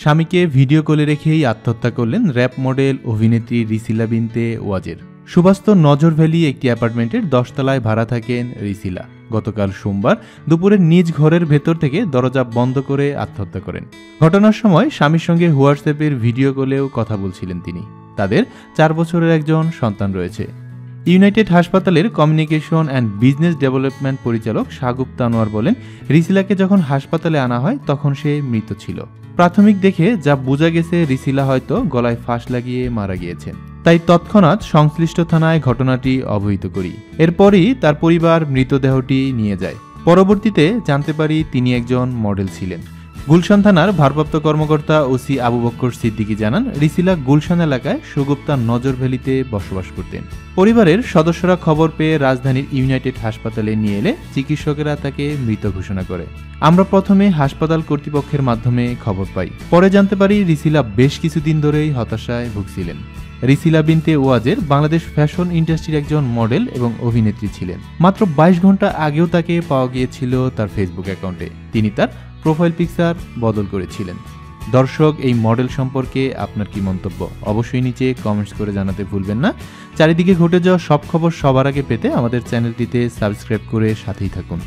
স্বামীকে ভিডিও কলে রেখেই আত্মহত্যা করলেন র্যাপ মডেল অভিনেত্রী রিসিলা বিনতে ওয়াজের। সুবাস্ত নজর ভ্যালি একটি অ্যাপার্টমেন্টের দশতলায় ভাড়া থাকেন রিসিলা। গতকাল সোমবার দুপুরে নিজ ঘরের ভেতর থেকে দরজা বন্ধ করে আত্মহত্যা করেন। ঘটনার সময় স্বামীর সঙ্গে হোয়াটসঅ্যাপের ভিডিও কলেও কথা বলছিলেন তিনি। তাদের চার বছরের একজন সন্তান রয়েছে। ইউনাইটেড হাসপাতালের কমিউনিকেশন অ্যান্ড বিজনেস ডেভেলপমেন্ট পরিচালক শাগুপ্ত আনোয়ার বলেন, রিসিলাকে যখন হাসপাতালে আনা হয়, তখন সে মৃত ছিল। প্রাথমিক দেখে যা বোঝা গেছে, রিসিলা হয়তো গলায় ফাঁস লাগিয়ে মারা গিয়েছেন। তাই তৎক্ষণাৎ সংশ্লিষ্ট থানায় ঘটনাটি অবহিত করি। এরপরই তার পরিবার মৃতদেহটি নিয়ে যায়। পরবর্তীতে জানতে পারি তিনি একজন মডেল ছিলেন। গুলশান থানার ভারপ্রাপ্ত কর্মকর্তা ওসি আবু বক্কর সিদ্দিকী জানান, রিসিলা গুলশান এলাকায় সুগুপ্তা নজর ভ্যালিতে বসবাস করতেন। পরিবারের সদস্যরা খবর পেয়ে রাজধানীর ইউনাইটেড হাসপাতালে নিয়ে এলে চিকিৎসকেরা তাকে মৃত ঘোষণা করে। আমরা প্রথমে হাসপাতাল কর্তৃপক্ষের মাধ্যমে খবর পাই। পরে জানতে পারি রিসিলা বেশ কিছুদিন ধরেই হতাশায় ভুগছিলেন। রিসিলা বিনতে ওয়াজের বাংলাদেশ ফ্যাশন ইন্ডাস্ট্রির একজন মডেল এবং অভিনেত্রী ছিলেন। মাত্র বাইশ ঘণ্টা আগেও তাকে পাওয়া গিয়েছিল তার ফেসবুক অ্যাকাউন্টে। তিনি তার প্রোফাইল পিকচার বদল করেছিলেন। দর্শক, এই মডেল সম্পর্কে আপনার কি মন্তব্য? অবশ্যই নিচে কমেন্টস করে জানাতে ভুলবেন না। চারিদিকে ঘটে যাওয়া সব খবর সবার আগে পেতে আমাদের চ্যানেলটিতে সাবস্ক্রাইব করে সাথেই থাকুন।